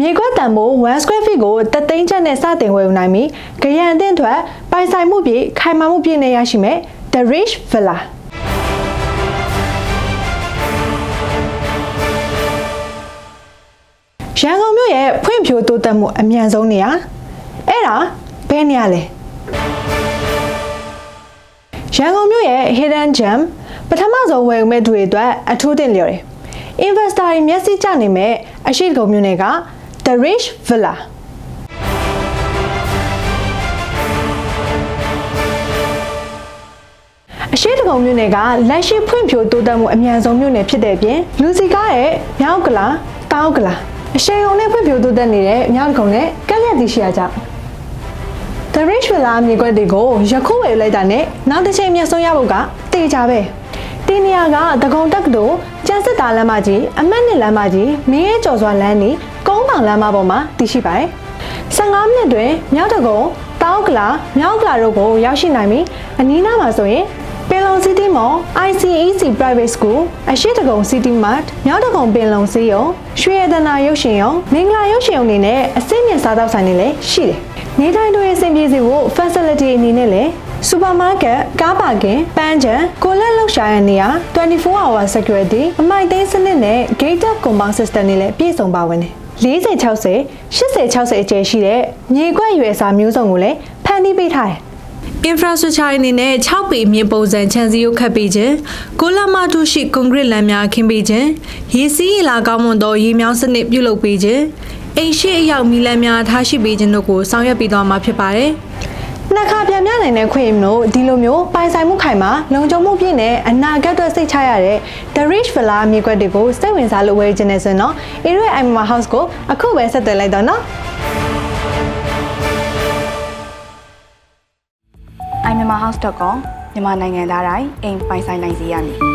မြေကွက်တန်ဖိုး1 square feet ကိုတသိန်းချက်နဲ့စတင်ဝယ်ယူနိုင်ပြီးကြရန်အသင့်အတွက်ပိုင်ဆိုင်မှုပြည့်ခိုင်မာမှုပြည့်နဲ့ရရှိမဲ့ The Rich Villa ရန်ကုန်မြို့ရဲ့ဖွံ့ဖြိုးတိုးတက်မှုအမြန်ဆုံးနေရာအဲ့ဒါဘယ်နေရာလဲရန်ကုန်မြို့ရဲ့ Hidden Gem ပထမဆုံးဝယ်ယူမဲ့သူတွေအတွက်အထူးတင်လျော်တယ် Investor တွေမျက်စိကျနေမဲ့အရှိတကုံမြို့နယ်က The Rich Villa အရှိတကုံမြို့နယ်ကလက်ရှိဖွံ့ဖြိုးတိုးတက်မှုအမြန်ဆုံးမြို့နယ်ဖြစ်တဲ့အပြင်လူစီကားရဲ့မြောက်ကလာတောက်ကလာအရှိန်အုံနဲ့ဖွံ့ဖြိုးတိုးတက်နေတဲ့မြောက်တကုံနဲ့ကက်လက်တီရှိရာကြောင့် The Rich Villa မြေကွက်တွေကိုယခုဝယ်ယူလိုက်တာနဲ့နောက်တစ်ချိန်မျက်စုံရဖို့ကတေချာပဲဒီနေရာကတကုံတက္ကသိုလ်ကျန်းစစ်တာလမ်းမကြီးအမှတ်နှစ်လမ်းမကြီးမင်းရဲကျော်စွာလမ်းနီ ကုန်းပေါင်လမ်းမပေါ်မှာတည်ရှိပါတယ်15မိနစ်တွင်မြောက်တကုံတောက်ကလာမြောက်ကလာတို့ကိုရောက်ရှိနိုင်ပြီးအနီးနားမှာဆိုရင်ပင်လုံ City Mall ICEC Private School အရှိတကုံ City Mart မြောက်တကုံပင်လုံစေးရုံရွှေရတနာရုပ်ရှင်ရုံမင်္ဂလာရုပ်ရှင်ရုံတွေနဲ့အစိမ့်မြင့်စားသောက်ဆိုင်တွေလည်းရှိတယ်။နေထိုင်သူတွေအဆင်ပြေစေဖို့ facility အနေနဲ့လည်းစူပါမားကတ်ကားပါကင်ပန်းချံကိုလက်လောက်ရှာရတဲ့နေရာ24 hour security အမိုက်သိမ်းစနစ်နဲ့ gated compound system တွေလည်းပြည့်စုံပါဝင်တယ် 40 60 80 60အကျယ်ရှိတဲ့မြေကွက်ရွယ်စာမျိုးစုံကိုလည်းဖန်တီးပေးထားတယ် infrastructure အနေနဲ့6ပေမြေပုံစံခြံစည်းရိုးခတ်ပေးခြင်းကိုလမထုရှိကွန်ကရစ်လမ်းများခင်းပေးခြင်းရေစီးရေလာကောင်းမွန်သောရေမြောင်းစနစ်ပြုလုပ်ပေးခြင်းအိမ်ရှိအရောက်မီလမ်းများထားရှိပေးခြင်းတို့ကိုဆောင်ရွက်ပေးသွားမှာဖြစ်ပါတယ် နှစ်ခါပြန်ပြနိုင်တဲ့ခွင့်ရမလို့ဒီလိုမျိုးပိုင်ဆိုင်မှုခိုင်မှာလုံခြုံမှုပြည့်နဲ့အနာဂတ်အတွက်စိတ်ချရတဲ့ The Rich Villa မြေကွက်တွေကိုစိတ်ဝင်စားလို့ဝယ်ခြင်းနဲ့ဆိုရင်တော့ Area Imama House ကိုအခုပဲဆက်သွယ်လိုက်တော့နော် iMyanmarHouse.com မြန်မာနိုင်ငံသားတိုင်းအိမ်ပိုင်ဆိုင်နိုင်စေရမည်